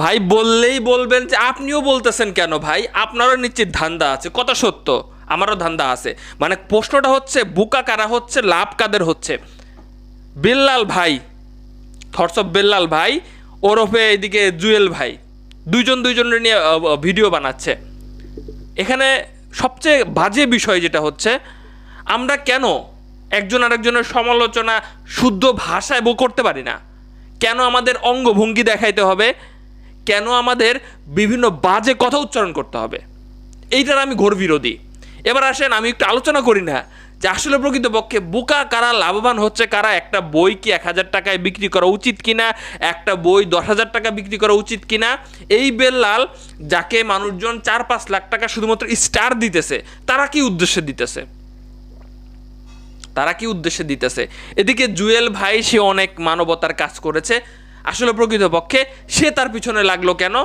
ভাই বললেই বলবেন যে আপনিও বলতেছেন কেন ভাই? আপনারও নিশ্চিত ধান্দা আছে। কত সত্য, আমারও ধান্দা আছে। মানে প্রশ্নটা হচ্ছে, বুকা কারা হচ্ছে, লাভ কাদের হচ্ছে? বেল্লাল ভাই অফ বেল্লাল ভাই, ওরফে এদিকে জুয়েল ভাই, দুইজন দুইজনের নিয়ে ভিডিও বানাচ্ছে। এখানে সবচেয়ে বাজে বিষয় যেটা হচ্ছে, আমরা কেন একজন আরেকজনের সমালোচনা শুদ্ধ ভাষায় বো, করতে পারি না? কেন আমাদের অঙ্গভঙ্গি দেখাইতে হবে? কেন আমাদের বিভিন্ন বাজে কথা উচ্চারণ করতে হবে? এইটার আমি ঘোর বিরোধী। এবার আসেন, আমি একটু আলোচনা করি না। যে আসলে প্রকৃতপক্ষে বোকা কারা লাভবান হচ্ছে, কারা একটা বই কি এক হাজার টাকায় বিক্রি করা উচিত কিনা, একটা বই দশ হাজার টাকা বিক্রি করা উচিত কিনা, এই বেল্লাল যাকে মানুষজন চার পাঁচ লাখ টাকা শুধুমাত্র স্টার দিতেছে, তারা কি উদ্দেশ্যে দিতেছে? তারা কি উদ্দেশ্যে দিতেছে? এদিকে জুয়েল ভাই, সে অনেক মানবতার কাজ করেছে। আসলে প্রকৃতপক্ষে সে তার পিছনে লাগল কেন?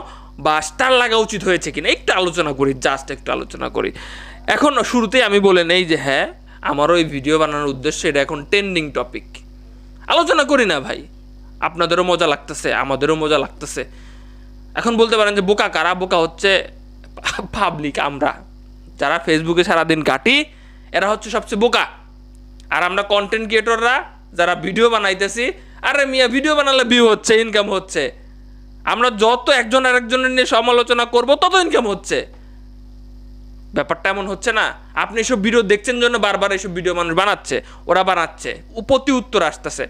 বা তার লাগা উচিত হয়েছে কিনা? একটু আলোচনা করি জাস্ট একটু আলোচনা করি। এখন শুরুতেই আমি বলে নেই যে হ্যাঁ আমারও এই ভিডিও বানানোর উদ্দেশ্য এটা এখন ট্রেন্ডিং টপিক আলোচনা করি না ভাই। আপনাদেরও মজা লাগতেছে, আমাদেরও মজা লাগতেছে। এখন বলতে পারেন যে, বোকা কারা? বোকা হচ্ছে পাবলিক আমরা। যারা ফেসবুকে সারাদিন কাটি এরা হচ্ছে সবচেয়ে বোকা। আর আমরা কন্টেন্ট ক্রিয়েটররা যারা ভিডিও বানাইতেছি আরে মিয়া ভিডিও বানালে ভিউ হচ্ছে ইনকাম হচ্ছে। আমরা যত একজন আরেকজনের নিয়ে সমালোচনা করব, তত ইনকাম হচ্ছে। ব্যাপারটা এমন হচ্ছে না, আপনি এসব ভিডিও দেখছেন জন্য বারবার এসব ভিডিও মানুষ বানাচ্ছে, ওরা বানাচ্ছে প্রতি উত্তর আসতেছে।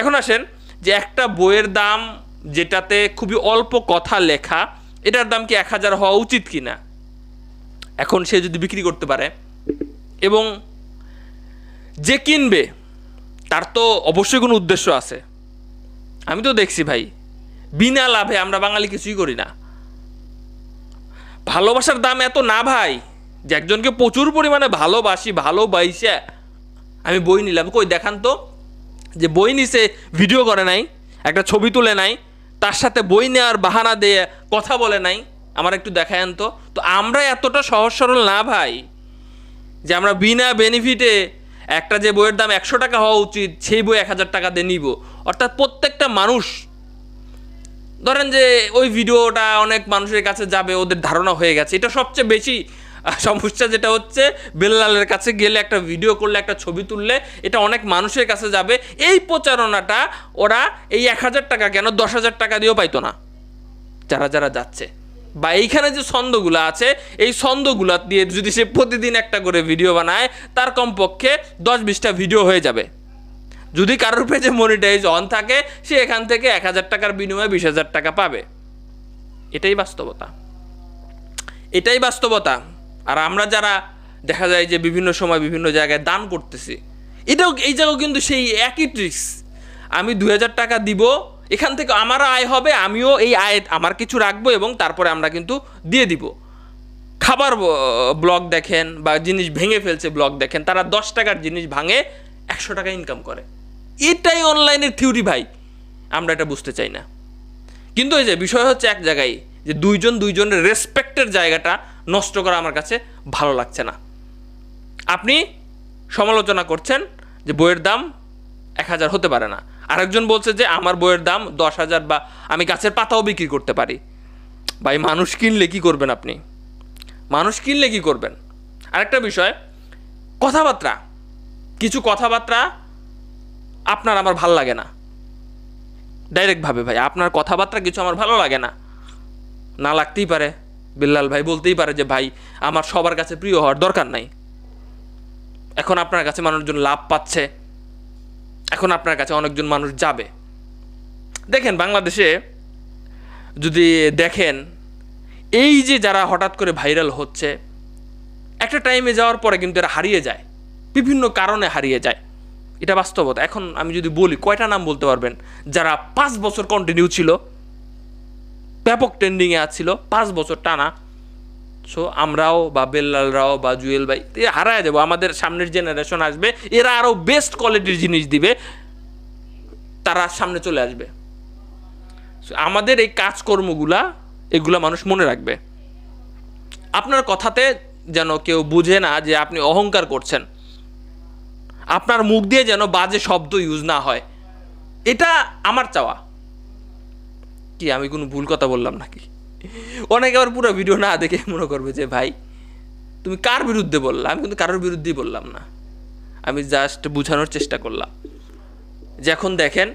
এখন আসেন, যে একটা বইয়ের দাম যেটাতে খুবই অল্প কথা লেখা, এটার দাম কি এক হাজার হওয়া উচিত কি না এখন সে যদি বিক্রি করতে পারে, এবং যে কিনবে, তার তো অবশ্যই কোনো উদ্দেশ্য আছে। আমি তো দেখছি ভাই, বিনা লাভে আমরা বাঙালি কিছুই করি না। ভালোবাসার দাম এত না ভাই, যে একজনকে প্রচুর পরিমাণে ভালোবাসি ভালোবাসে আমি বই নিলাম। কই, দেখান তো। যে বই নিছে, ভিডিও করে নাই, একটা ছবি তুলে নাই, তার সাথে বই নেওয়ার বাহানা দিয়ে কথা বলে নাই। আমার একটু দেখায়েন তো। তো আমরা এতটা সহজ সরল না ভাই, যে আমরা বিনা বেনিফিটে একটা যে বইয়ের দাম একশো টাকা হওয়া উচিত, সেই বই এক হাজার টাকা দিয়ে নিব। অর্থাৎ প্রত্যেকটা মানুষ, ধরেন যে ওই ভিডিওটা অনেক মানুষের কাছে যাবে, ওদের ধারণা হয়ে গেছে। এটা সবচেয়ে বেশি সমস্যা যেটা হচ্ছে, বেল্লালের কাছে গেলে একটা ভিডিও করলে, একটা ছবি তুললে, এটা অনেক মানুষের কাছে যাবে। এই প্রচারণাটা ওরা এই এক হাজার টাকা কেন দশ হাজার টাকা দিয়েও পাইতো না, যারা যারা যাচ্ছে। বা এইখানে যে ছন্দগুলো আছে, এই ছন্দগুলো দিয়ে যদি সে প্রতিদিন একটা করে ভিডিও বানায়, তার কমপক্ষে দশ বিশটা ভিডিও হয়ে যাবে। যদি কারোর পেজে মনিটাইজ অন থাকে, সে এখান থেকে এক হাজার টাকার বিনিময়ে বিশ হাজার টাকা পাবে। এটাই বাস্তবতা। এটাই বাস্তবতা। আর আমরা যারা দেখা যায় যে বিভিন্ন সময় বিভিন্ন জায়গায় দান করতেছি, এটাও এই জায়গাও কিন্তু সেই একই ট্রিক্স আমি দু হাজার টাকা দিব, এখান থেকে আমারও আয় হবে, আমিও এই আয় আমার কিছু রাখব এবং তারপরে আমরা কিন্তু দিয়ে দিব। খাবার ব্লগ দেখেন বা জিনিস ভেঙে ফেলছে ব্লগ দেখেন, তারা দশ টাকার জিনিস ভাঙে একশো টাকা ইনকাম করে। এটাই অনলাইনের থিওরি ভাই। আমরা এটা বুঝতে চাই না। কিন্তু এই যে বিষয় হচ্ছে এক জায়গায়, যে দুইজন দুইজনের রেসপেক্টের জায়গাটা নষ্ট করা আমার কাছে ভালো লাগছে না। আপনি সমালোচনা করছেন যে বইয়ের দাম এক হাজার হতে পারে না। আরেকজন বলছে যে আমার বইয়ের দাম দশ হাজার বা আমি গাছের পাতাও বিক্রি করতে পারি। ভাই, মানুষ কিনলে কী করবেন আপনি? মানুষ কিনলে কী করবেন? আরেকটা বিষয়, কথাবার্তা। কিছু কথাবার্তা আপনার আমার ভালো লাগে না। ডাইরেক্টভাবে ভাই, আপনার কথাবার্তা কিছু আমার ভালো লাগে না। না লাগতেই পারে। বিল্লাল ভাই বলতেই পারে যে, ভাই, আমার সবার কাছে প্রিয় হওয়ার দরকার নাই। এখন আপনার কাছে মানুষজন লাভ পাচ্ছে। এখন আপনার কাছে অনেকজন মানুষ যাবে। দেখেন, বাংলাদেশে যদি দেখেন, এই যে যারা হঠাৎ করে ভাইরাল হচ্ছে, একটা টাইমে যাওয়ার পরে কিন্তু এরা হারিয়ে যায়। বিভিন্ন কারণে হারিয়ে যায়। এটা বাস্তবতা। এখন আমি যদি বলি, কয়টা নাম বলতে পারবেন? যারা পাঁচ বছর কন্টিনিউ ছিল, ব্যাপক ট্রেন্ডিংয়ে আছিল, পাঁচ বছর টানা। সো আমরাও বা বেল্লালরাও বা জুয়েল ভাই হারায় যাব। আমাদের সামনের জেনারেশন আসবে, এরা আরও বেস্ট কোয়ালিটির জিনিস দিবে, তারা সামনে চলে আসবে। আমাদের এই কাজকর্মগুলা, এগুলা মানুষ মনে রাখবে। আপনার কথাতে যেন কেউ বুঝে না যে আপনি অহংকার করছেন। আপনার মুখ দিয়ে যেন বাজে শব্দ ইউজ না হয়। এটা আমার চাওয়া। কি, আমি কোনো ভুল কথা বললাম নাকি? অনেকে আবার পুরো ভিডিও না দেখে মনে করবে যে, ভাই, তুমি কার বিরুদ্ধে বললা? আমি কিন্তু কারোর বিরুদ্ধেই বললাম না। আমি জাস্ট বোঝানোর চেষ্টা করলাম। যে এখন দেখেন,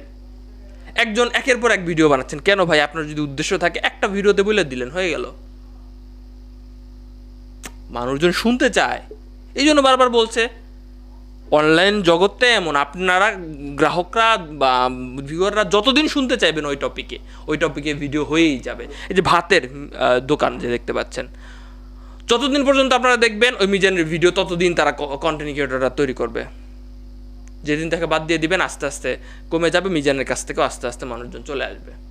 একজন একের পর এক ভিডিও বানাচ্ছেন। কেন ভাই, আপনার যদি উদ্দেশ্য থাকে, একটা ভিডিওতে বলে দিলেন, হয়ে গেল। মানুষজন শুনতে চায়। এই জন্য বারবার বলছে অনলাইন জগৎটা এমন। আপনারা গ্রাহকরা বা ভিউয়াররা যতদিন শুনতে চাইবেন ওই টপিকে ওই টপিকে ভিডিও হয়েই যাবে। এই যে ভাতের দোকান যে দেখতে পাচ্ছেন। যতদিন পর্যন্ত আপনারা দেখবেন, ওই মিজানের ভিডিও ততদিন তারা কন্টেন্ট ক্রিয়েটররা তৈরি করবে। যেদিন তাকে বাদ দিয়ে দিবেন, আস্তে আস্তে কমে যাবে, মিজানের কাছ থেকেও আস্তে আস্তে মানুষজন চলে আসবে।